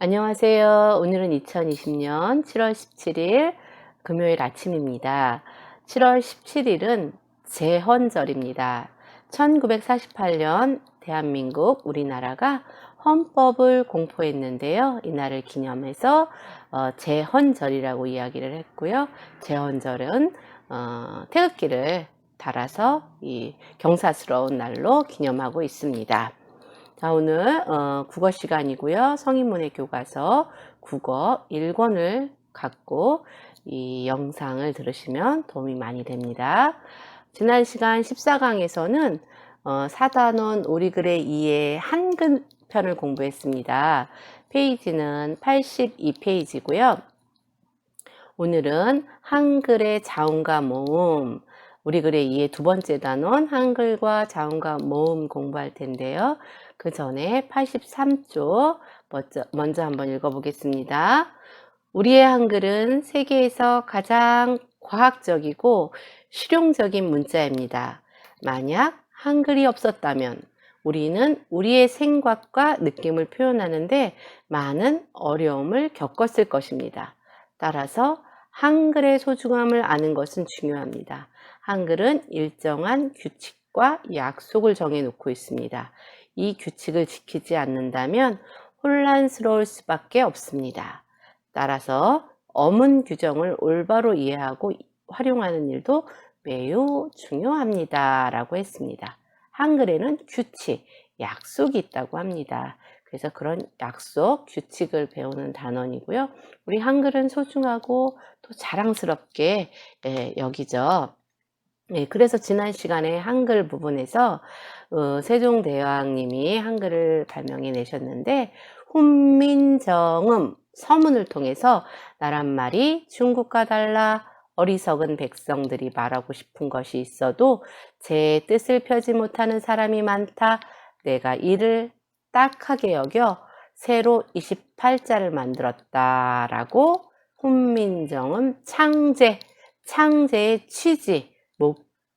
안녕하세요. 오늘은 2020년 7월 17일 금요일 아침입니다. 7월 17일은 제헌절입니다. 1948년 대한민국 우리나라가 헌법을 공포했는데요. 이날을 기념해서 어, 제헌절이라고 이야기를 했고요. 제헌절은 어, 태극기를 달아서 이 경사스러운 날로 기념하고 있습니다. 자, 오늘 어, 국어 시간이고요. 성인문의 교과서 국어 1권을 갖고 이 영상을 들으시면 도움이 많이 됩니다. 지난 시간 14강에서는 어, 사단원 오리글의 2의 한글 편을 공부했습니다. 페이지는 82페이지고요. 오늘은 한글의 자음과 모음, 우리 글의 2의 두 번째 단원 한글과 자음과 모음 공부할 텐데요. 그 전에 83쪽 먼저, 먼저 한번 읽어보겠습니다. 우리의 한글은 세계에서 가장 과학적이고 실용적인 문자입니다. 만약 한글이 없었다면 우리는 우리의 생각과 느낌을 표현하는데 많은 어려움을 겪었을 것입니다. 따라서 한글의 소중함을 아는 것은 중요합니다. 한글은 일정한 규칙과 약속을 정해놓고 있습니다. 이 규칙을 지키지 않는다면 혼란스러울 수밖에 없습니다. 따라서 어문 규정을 올바로 이해하고 활용하는 일도 매우 중요합니다. 라고 했습니다. 한글에는 규칙, 약속이 있다고 합니다. 그래서 그런 약속, 규칙을 배우는 단원이고요. 우리 한글은 소중하고 또 자랑스럽게 예, 여기죠. 예, 그래서 지난 시간에 한글 부분에서 어, 세종대왕님이 한글을 발명해 내셨는데 훈민정음 서문을 통해서 나란 말이 중국과 달라 어리석은 백성들이 말하고 싶은 것이 있어도 제 뜻을 펴지 못하는 사람이 많다. 내가 이를 딱하게 여겨 새로 28자를 만들었다라고 훈민정음 창제, 창제의 취지,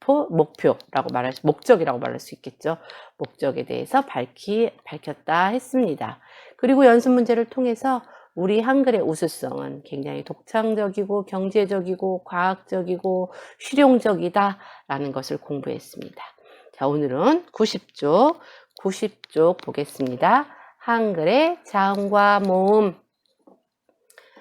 목, 목표, 목표라고 말할 수, 목적이라고 말할 수 있겠죠. 목적에 대해서 밝히, 밝혔다 했습니다. 그리고 연습 문제를 통해서 우리 한글의 우수성은 굉장히 독창적이고 경제적이고 과학적이고 실용적이다라는 것을 공부했습니다. 자, 오늘은 90쪽, 90쪽 보겠습니다. 한글의 자음과 모음.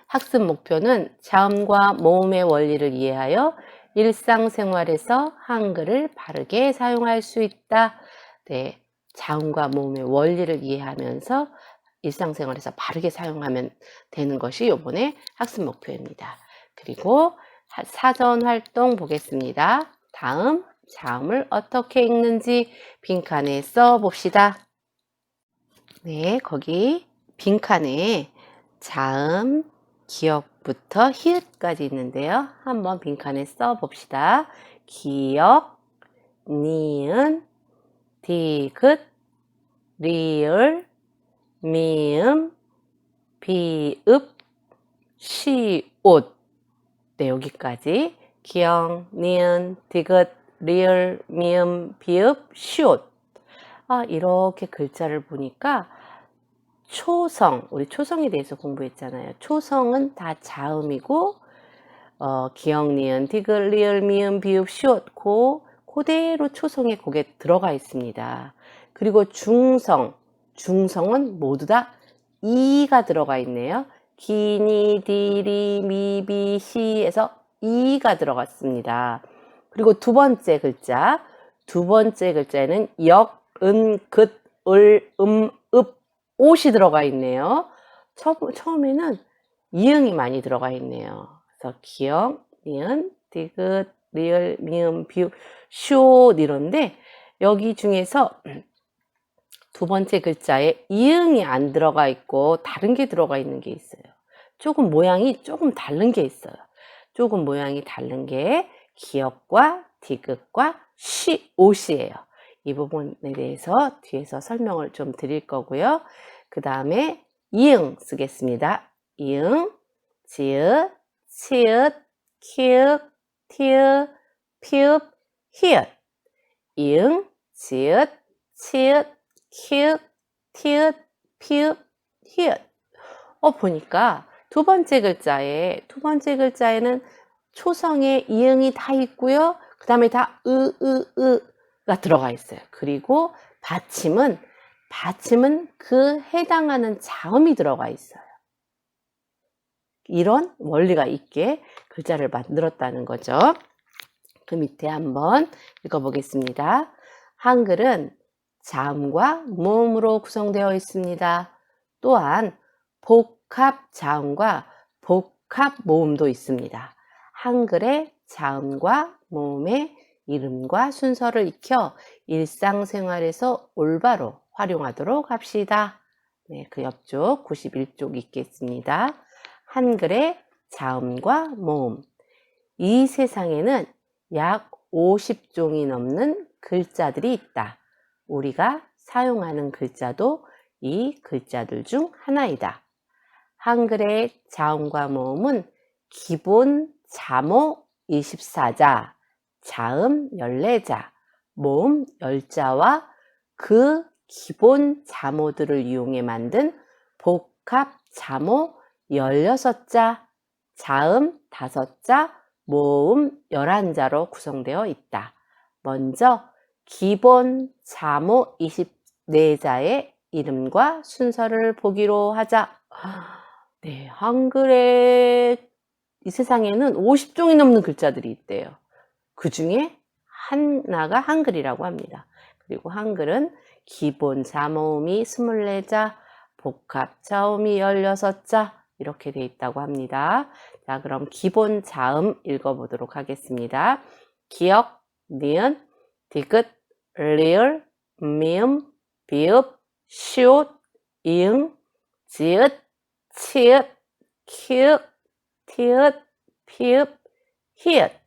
학습 목표는 자음과 모음의 원리를 이해하여 일상생활에서 한글을 바르게 사용할 수 있다. 네, 자음과 모음의 원리를 이해하면서 일상생활에서 바르게 사용하면 되는 것이 이번에 학습 목표입니다. 그리고 사전 활동 보겠습니다. 다음 자음을 어떻게 읽는지 빈칸에 써 봅시다. 네, 거기 빈칸에 자음, 기억부터 히읗까지 있는데요. 한번 빈칸에 써 봅시다. 기억, 니은, 디귿, 리을, 미음, 비읍, 시옷. 네, 여기까지. 기억, 니은, 디귿, 리을, 미음, 비읍, 시옷. 아, 이렇게 글자를 보니까 초성, 우리 초성에 대해서 공부했잖아요. 초성은 다 자음이고, 어, 기억, 니은, 디귿, 리을, 미음, 비읍, 시옷, 고, 그대로 초성에 거기에 들어가 있습니다. 그리고 중성, 중성은 모두 다 이가 들어가 있네요. 기니, 디리, 미 비, 시에서 이가 들어갔습니다. 그리고 두 번째 글자, 두 번째 글자에는 역, 은, 긋, 을, 음, 읍, 옷이 들어가 있네요. 처, 처음에는 이응이 많이 들어가 있네요. 그래서 기억, 니은, 디귿, 리을, 미음, 비읍, 쇼 이런데 여기 중에서 두 번째 글자에 이응이 안 들어가 있고 다른 게 들어가 있는 게 있어요. 조금 모양이 조금 다른 게 있어요. 조금 모양이 다른 게 기억과 디귿과 시, 옷이에요. 이 부분에 대해서 뒤에서 설명을 좀 드릴 거고요. 그 다음에 이응 쓰겠습니다. 이응, 지읒, 치읒, 키읔, 티읒, 피읒, 히읗. 이응, 지읒, 치읒, 키읔, 티읒, 피읒, 히읗. 어, 보니까 두 번째 글자에, 두 번째 글자에는 초성에 이응이 다 있고요. 그 다음에 다 으, 으, 으 가 들어가 있어요. 그리고 받침은, 받침은 그 해당하는 자음이 들어가 있어요. 이런 원리가 있게 글자를 만들었다는 거죠. 그 밑에 한번 읽어보겠습니다. 한글은 자음과 모음으로 구성되어 있습니다. 또한 복합 자음과 복합 모음도 있습니다. 한글의 자음과 모음의 이름과 순서를 익혀 일상생활에서 올바로 활용하도록 합시다. 네, 그 옆쪽 91쪽 있겠습니다. 한글의 자음과 모음. 이 세상에는 약 50종이 넘는 글자들이 있다. 우리가 사용하는 글자도 이 글자들 중 하나이다. 한글의 자음과 모음은 기본 자모 24자, 자음 14자, 모음 10자와 그 기본 자모들을 이용해 만든 복합 자모 16자, 자음 5자, 모음 11자로 구성되어 있다. 먼저 기본 자모 24자의 이름과 순서를 보기로 하자. 네, 한글의 이 세상에는 50종이 넘는 글자들이 있대요. 그 중에 하나가 한글이라고 합니다. 그리고 한글은 기본 자모음이 24자, 복합 자음이 16자, 이렇게 돼 있다고 합니다. 자, 그럼 기본 자음 읽어보도록 하겠습니다. 기역, 니은, 디귿, 리을, 미음, 비읍, 시옷, 이응, 지읒, 치읒, 키읔, 티읒, 피읒, 히읗.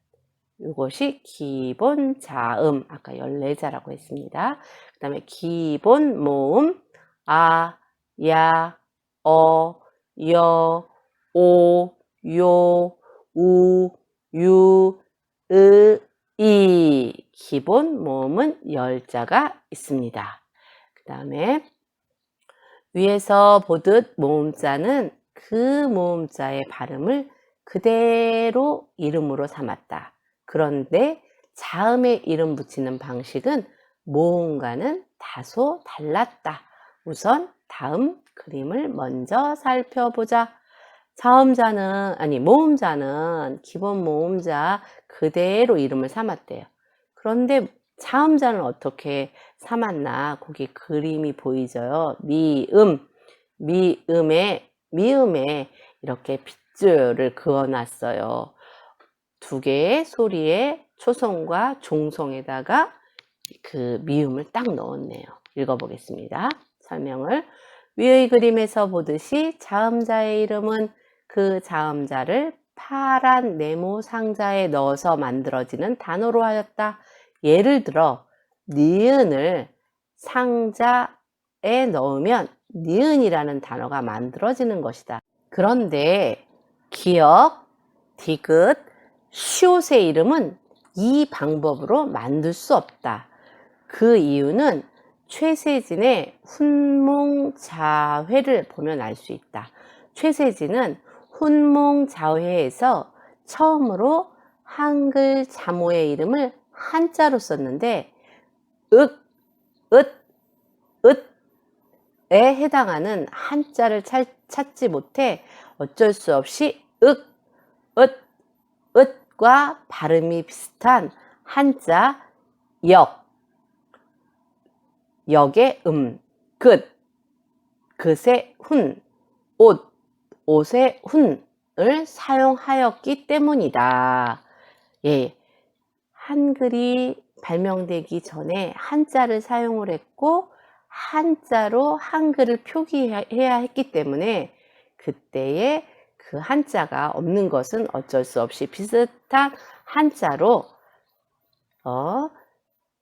이것이 기본 자음, 아까 14자라고 했습니다. 그 다음에 기본 모음, 아, 야, 어, 여, 오, 요, 우, 유, 으, 이. 기본 모음은 10자가 있습니다. 그 다음에 위에서 보듯 모음자는 그 모음자의 발음을 그대로 이름으로 삼았다. 그런데 자음에 이름 붙이는 방식은 모음과는 다소 달랐다. 우선 다음 그림을 먼저 살펴보자. 자음자는, 아니, 모음자는 기본 모음자 그대로 이름을 삼았대요. 그런데 자음자는 어떻게 삼았나? 거기 그림이 보이죠? 미음, 미음에, 미음에 이렇게 빗줄을 그어놨어요. 두 개의 소리의 초성과 종성에다가 그 미음을 딱 넣었네요. 읽어보겠습니다. 설명을. 위의 그림에서 보듯이 자음자의 이름은 그 자음자를 파란 네모 상자에 넣어서 만들어지는 단어로 하였다. 예를 들어 니은을 상자에 넣으면 니은이라는 단어가 만들어지는 것이다. 그런데 기역, 디귿, 시옷의 이름은 이 방법으로 만들 수 없다. 그 이유는 최세진의 훈몽자회를 보면 알 수 있다. 최세진은 훈몽자회에서 처음으로 한글 자모의 이름을 한자로 썼는데 윽, 읒, 읒에 해당하는 한자를 찾, 찾지 못해 어쩔 수 없이 윽, 읒, 읒 과 발음이 비슷한 한자 역, 역의 음, 긋, 긋의 훈, 옷, 옷의 훈을 사용하였기 때문이다. 예. 한글이 발명되기 전에 한자를 사용을 했고 한자로 한글을 표기해야 했기 때문에 그때의 그 한자가 없는 것은 어쩔 수 없이 비슷한 한자로 어,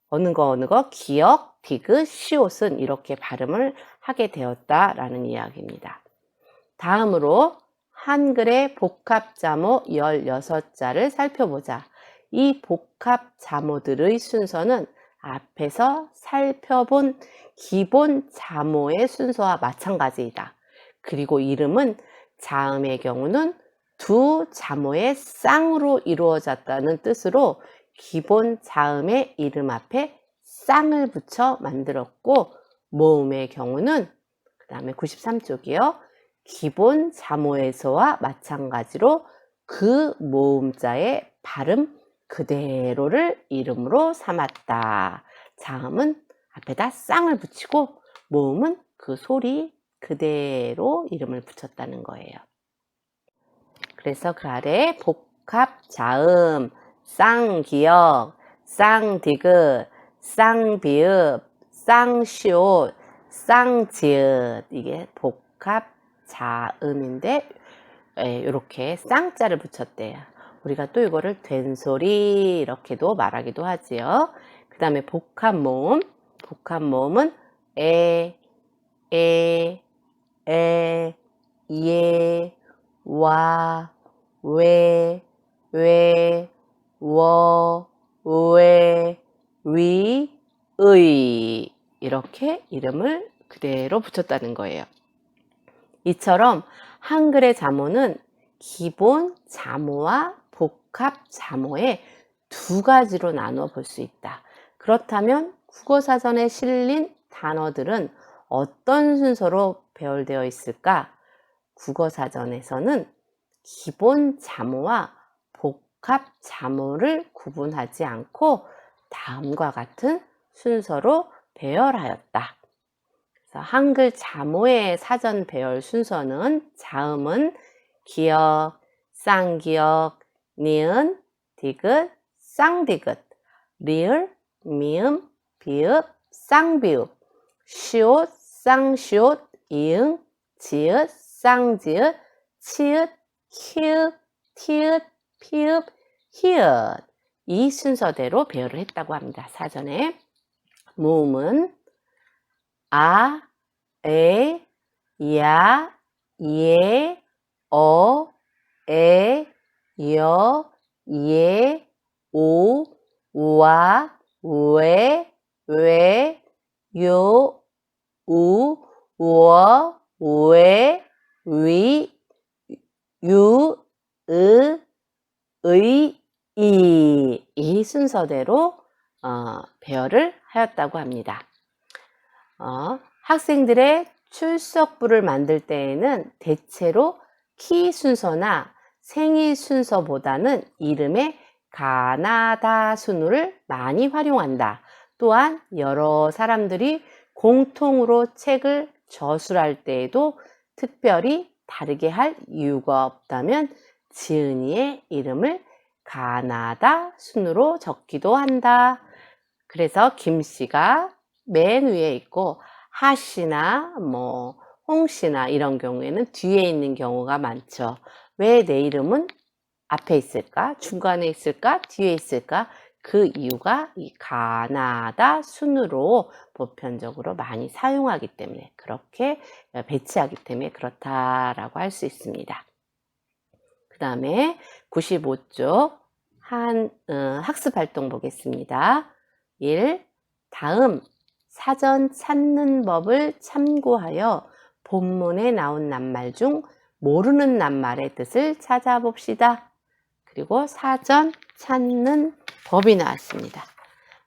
어느 거 어느 거 기역, 디귿, 시옷은 이렇게 발음을 하게 되었다라는 이야기입니다. 다음으로 한글의 복합자모 16자를 살펴보자. 이 복합 자모들의 순서는 앞에서 살펴본 기본 자모의 순서와 마찬가지이다. 그리고 이름은 자음의 경우는 두 자모의 쌍으로 이루어졌다는 뜻으로 기본 자음의 이름 앞에 쌍을 붙여 만들었고 모음의 경우는 그 다음에 93쪽이요. 기본 자모에서와 마찬가지로 그 모음자의 발음 그대로를 이름으로 삼았다. 자음은 앞에다 쌍을 붙이고 모음은 그 소리 그대로 이름을 붙였다는 거예요. 그래서 그 아래 복합 자음, 쌍기역, 쌍디귿, 쌍비읍, 쌍시옷, 쌍지읒 이게 복합 자음인데 이렇게 쌍자를 붙였대요. 우리가 또 이거를 된소리 이렇게도 말하기도 하지요. 그 다음에 복합 모음, 복합 모음은 에, 에, 에, 예, 와, 왜, 왜, 워, 왜, 위, 의 이렇게 이름을 그대로 붙였다는 거예요. 이처럼 한글의 자모는 기본 자모와 복합 자모의 두 가지로 나누어 볼수 있다. 그렇다면 국어사전에 실린 단어들은 어떤 순서로 배열되어 있을까? 국어사전에서는 기본 자모와 복합 자모를 구분하지 않고 다음과 같은 순서로 배열하였다. 한글 자모의 사전 배열 순서는 자음은 기역, 쌍기역, 니은, 디귿, 쌍디귿, 리을, 미음, 비읍, 쌍비읍, 시옷, 쌍시옷, 지읒, 쌍지읒, 치읒, 히읗, 티읒, 피읒, 히읗 이 순서대로 배열을 했다고 합니다. 사전에 모음은 아, 에, 야, 예, 어, 에, 여, 예, 오, 와, 왜, 왜, 요, 우, 워, 왜, 위, 유, 으, 의, 이, 이 순서대로 어, 배열을 하였다고 합니다. 어, 학생들의 출석부를 만들 때에는 대체로 키 순서나 생일 순서보다는 이름의 가나다 순으를 많이 활용한다. 또한 여러 사람들이 공통으로 책을 저술할 때에도 특별히 다르게 할 이유가 없다면 지은이의 이름을 가나다 순으로 적기도 한다. 그래서 김 씨가 맨 위에 있고 하 씨나 뭐 홍 씨나 이런 경우에는 뒤에 있는 경우가 많죠. 왜 내 이름은 앞에 있을까? 중간에 있을까? 뒤에 있을까? 그 이유가 이 가나다 순으로 보편적으로 많이 사용하기 때문에 그렇게 배치하기 때문에 그렇다라고 할 수 있습니다. 그 다음에 95쪽 한 어, 학습 활동 보겠습니다. 1. 다음 사전 찾는 법을 참고하여 본문에 나온 낱말 중 모르는 낱말의 뜻을 찾아봅시다. 그리고 사전 찾는 법이 나왔습니다.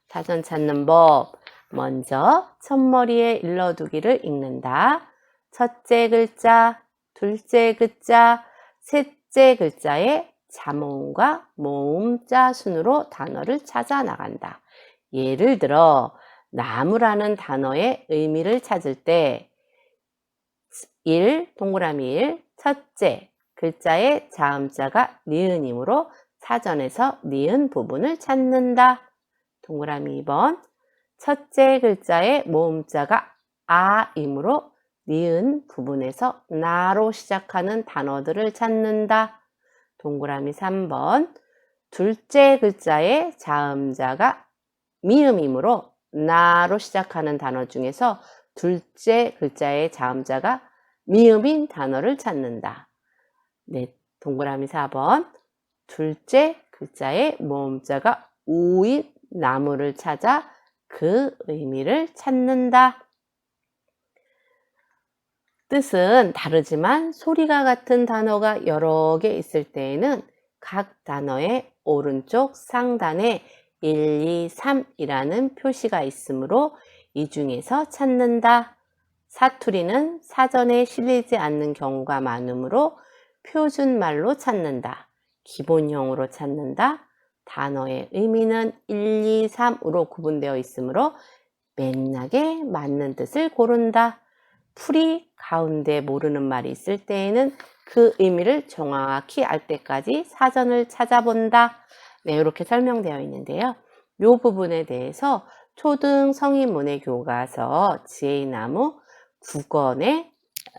사전 찾는 법. 먼저 첫머리에 일러두기를 읽는다. 첫째 글자, 둘째 글자, 셋째 글자의 자모음과 모음자 순으로 단어를 찾아 나간다. 예를 들어 나무라는 단어의 의미를 찾을 때 1. 동그라미 1. 첫째 글자의 자음자가 니은이므로 사전에서 니은 부분을 찾는다. 동그라미 2번 첫째 글자의 모음자가 아이므로 니은 부분에서 나로 시작하는 단어들을 찾는다. 동그라미 3번 둘째 글자의 자음자가 미음이므로 나로 시작하는 단어 중에서 둘째 글자의 자음자가 미음인 단어를 찾는다. 네, 동그라미 4번 둘째 글자의 모음자가 우인 나무를 찾아 그 의미를 찾는다. 뜻은 다르지만 소리가 같은 단어가 여러 개 있을 때에는 각 단어의 오른쪽 상단에 1, 2, 3이라는 표시가 있으므로 이 중에서 찾는다. 사투리는 사전에 실리지 않는 경우가 많으므로 표준말로 찾는다. 기본형으로 찾는다. 단어의 의미는 1, 2, 3으로 구분되어 있으므로 맥락에 맞는 뜻을 고른다. 풀이 가운데 모르는 말이 있을 때에는 그 의미를 정확히 알 때까지 사전을 찾아본다. 네, 이렇게 설명되어 있는데요. 이 부분에 대해서 초등 성인문의 교과서 지혜의 나무 9권에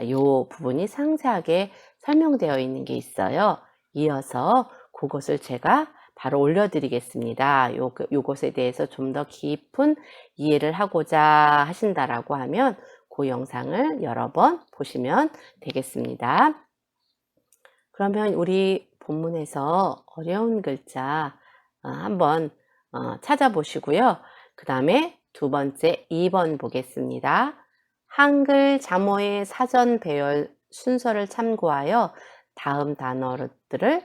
이 부분이 상세하게 설명되어 있는 게 있어요. 이어서 그것을 제가 바로 올려드리겠습니다. 요, 요것에 대해서 좀 더 깊은 이해를 하고자 하신다라고 하면 그 영상을 여러 번 보시면 되겠습니다. 그러면 우리 본문에서 어려운 글자 어, 한번 어, 찾아보시고요. 그 다음에 두 번째 2번 보겠습니다. 한글 자모의 사전 배열 순서를 참고하여 다음 단어들을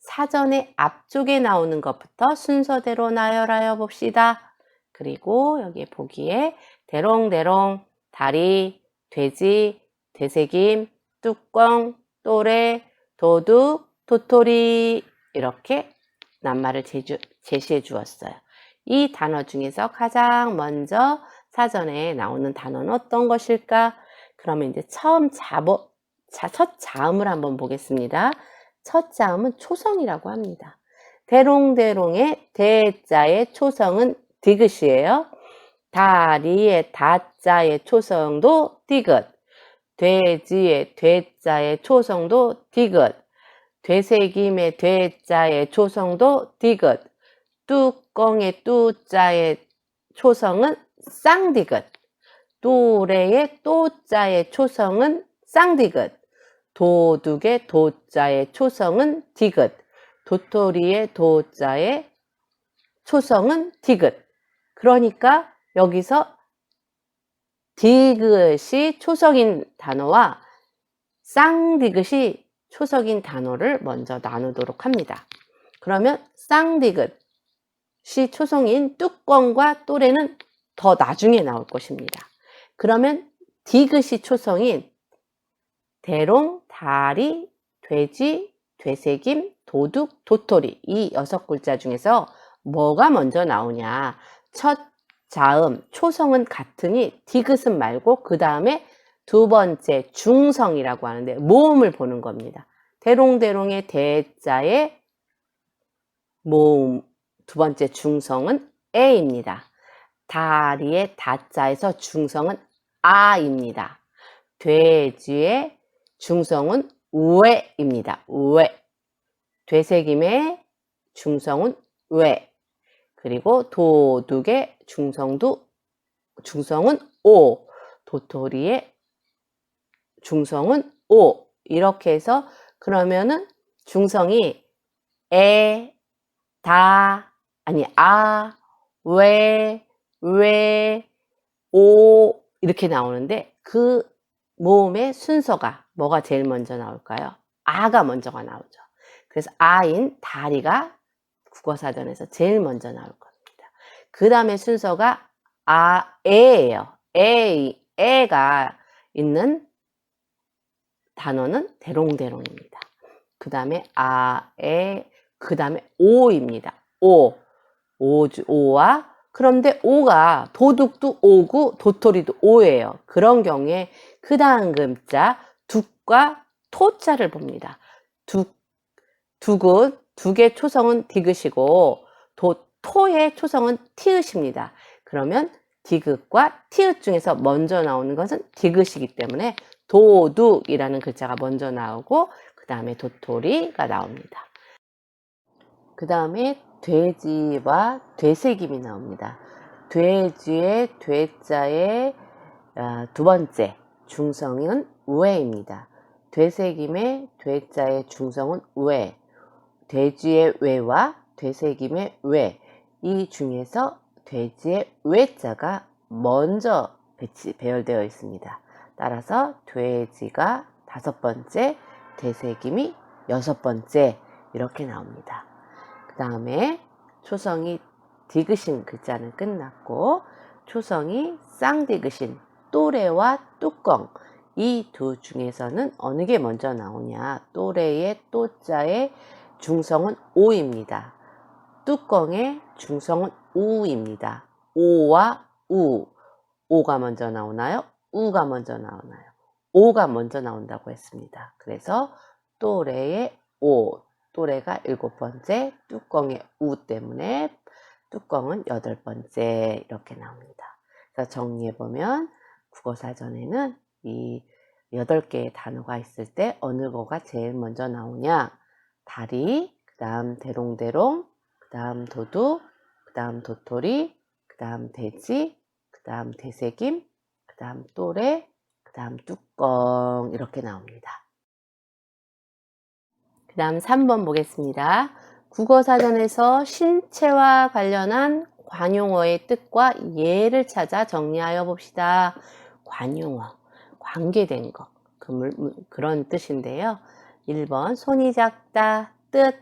사전의 앞쪽에 나오는 것부터 순서대로 나열하여 봅시다. 그리고 여기 보기에 대롱대롱, 다리, 돼지, 되새김, 뚜껑, 또래, 도둑, 도토리 이렇게 낱말을 제주, 제시해 주었어요. 이 단어 중에서 가장 먼저 사전에 나오는 단어는 어떤 것일까? 그러면 이제 처음 자보, 자, 첫 자음을 한번 보겠습니다. 첫 자음은 초성이라고 합니다. 대롱대롱의 대자의 초성은 디귿이에요. 다리의 다자의 초성도 디귿. 돼지의 돼자의 초성도 디귿. 되새김의 되자의 초성도 디귿. 뚜껑의 뚜자의 초성은 쌍디귿. 또래의 또자의 초성은 쌍디귿. 도둑의 도자의 초성은 디귿. 도토리의 도자의 초성은 디귿. 그러니까 여기서 디귿이 초성인 단어와 쌍디귿이 초석인 단어를 먼저 나누도록 합니다. 그러면 쌍디귿이 초성인 뚜껑과 또래는 더 나중에 나올 것입니다. 그러면 디귿이 초성인 대롱, 다리, 돼지, 되새김, 도둑, 도토리 이 여섯 글자 중에서 뭐가 먼저 나오냐 첫 자음 초성은 같으니 디귿은 말고 그 다음에 두 번째 중성이라고 하는데 모음을 보는 겁니다. 대롱대롱의 대자의 모음 두 번째 중성은 에입니다. 다리의 다자에서 중성은 아입니다. 돼지의 중성은 우에입니다. 우에. 되새김의 중성은 왜. 그리고 도둑의 중성도 중성은 오. 도토리의 중성은 오. 이렇게 해서 그러면은 중성이 에, 다, 아니 아, 왜, 왜, 오 이렇게 나오는데 그 모음의 순서가 뭐가 제일 먼저 나올까요? 아가 먼저가 나오죠. 그래서 아인 다리가 국어사전에서 제일 먼저 나올 겁니다. 그 다음에 순서가 아, 에예요. 에, 에가 있는 단어는 대롱대롱입니다. 그 다음에 아, 에, 그 다음에 오입니다. 오, 오주, 오와 그런데 오가 도둑도 오고 도토리도 오예요. 그런 경우에 그 다음 글자 둑과 토자를 봅니다. 둑, 둑은 둑의 초성은 디귿이고 도, 토의 초성은 티읕입니다. 그러면 디귿과 티읕 중에서 먼저 나오는 것은 디귿이기 때문에 도둑이라는 글자가 먼저 나오고 그 다음에 도토리가 나옵니다. 그 다음에 돼지와 되새김이 나옵니다. 돼지의 돼자의 아, 두 번째 중성은 우에입니다. 되새김의 되자의 중성은 왜, 돼지의 왜와 되새김의 왜, 이 중에서 돼지의 왜자가 먼저 배치, 배열되어 있습니다. 따라서 돼지가 다섯 번째, 되새김이 여섯 번째 이렇게 나옵니다. 그 다음에 초성이 디귿인 글자는 끝났고 초성이 쌍디귿인 또래와 뚜껑 이 두 중에서는 어느 게 먼저 나오냐 또래의 또자의 중성은 오입니다. 뚜껑의 중성은 우입니다. 오와 우 오가 먼저 나오나요? 우가 먼저 나오나요? 오가 먼저 나온다고 했습니다. 그래서 또래의 오 또래가 일곱 번째 뚜껑의 우 때문에 뚜껑은 여덟 번째 이렇게 나옵니다. 그래서 정리해 보면 국어 사전에는 이 여덟 개의 단어가 있을 때 어느 거가 제일 먼저 나오냐? 다리, 그 다음 대롱대롱, 그 다음 도둑, 그 다음 도토리, 그 다음 돼지, 그 다음 대새김, 그 다음 또래, 그 다음 뚜껑 이렇게 나옵니다. 그 다음 3번 보겠습니다. 국어사전에서 신체와 관련한 관용어의 뜻과 예를 찾아 정리하여 봅시다. 관용어, 관계된 것, 그 그런 뜻인데요. 1번, 손이 작다, 뜻,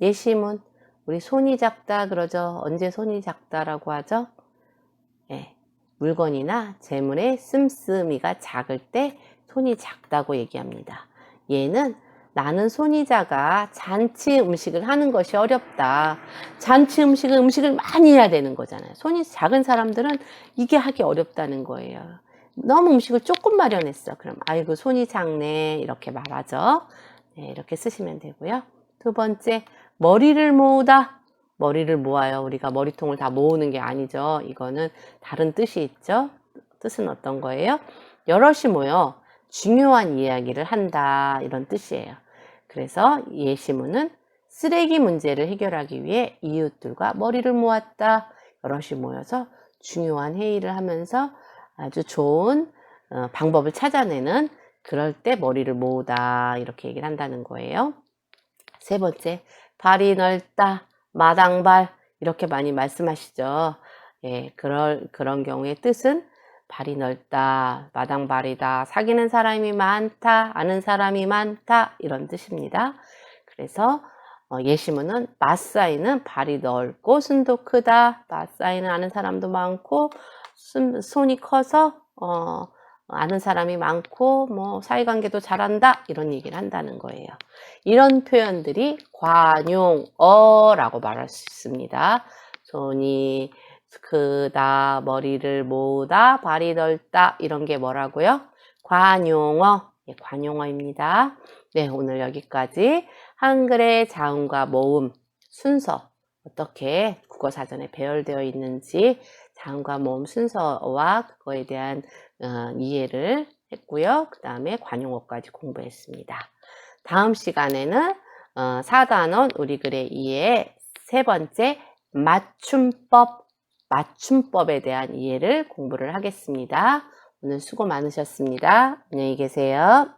예시문. 우리 손이 작다 그러죠. 언제 손이 작다라고 하죠? 예, 물건이나 재물의 씀씀이가 작을 때 손이 작다고 얘기합니다. 얘는 나는 손이 작아 잔치 음식을 하는 것이 어렵다. 잔치 음식은 음식을 많이 해야 되는 거잖아요. 손이 작은 사람들은 이게 하기 어렵다는 거예요. 너무 음식을 조금 마련했어. 그럼 아이고 손이 작네 이렇게 말하죠. 네, 이렇게 쓰시면 되고요. 두 번째 머리를 모으다. 머리를 모아요. 우리가 머리통을 다 모으는 게 아니죠. 이거는 다른 뜻이 있죠. 뜻은 어떤 거예요? 여럿이 모여 중요한 이야기를 한다. 이런 뜻이에요. 그래서 예시문은 쓰레기 문제를 해결하기 위해 이웃들과 머리를 모았다. 여럿이 모여서 중요한 회의를 하면서 아주 좋은 어, 방법을 찾아내는 그럴 때 머리를 모으다. 이렇게 얘기를 한다는 거예요. 세 번째, 발이 넓다. 마당발. 이렇게 많이 말씀하시죠. 예, 그럴, 그런 경우의 뜻은 발이 넓다, 마당발이다, 사귀는 사람이 많다, 아는 사람이 많다, 이런 뜻입니다. 그래서 어, 예시문은 마사이는 발이 넓고 순도 크다, 마사이는 아는 사람도 많고 순- 손이 커서 어, 아는 사람이 많고 뭐 사이관계도 잘한다 이런 얘기를 한다는 거예요. 이런 표현들이 관용어라고 말할 수 있습니다. 손이 크다, 머리를 모으다, 발이 넓다 이런 게 뭐라고요? 관용어, 예, 관용어입니다. 네, 오늘 여기까지 한글의 자음과 모음 순서 어떻게 국어 사전에 배열되어 있는지 자음과 모음 순서와 그거에 대한 어, 이해를 했고요. 그 다음에 관용어까지 공부했습니다. 다음 시간에는 어, 4단원 우리 글의 이해 세 번째 맞춤법 맞춤법에 대한 이해를 공부를 하겠습니다. 오늘 수고 많으셨습니다. 안녕히 계세요.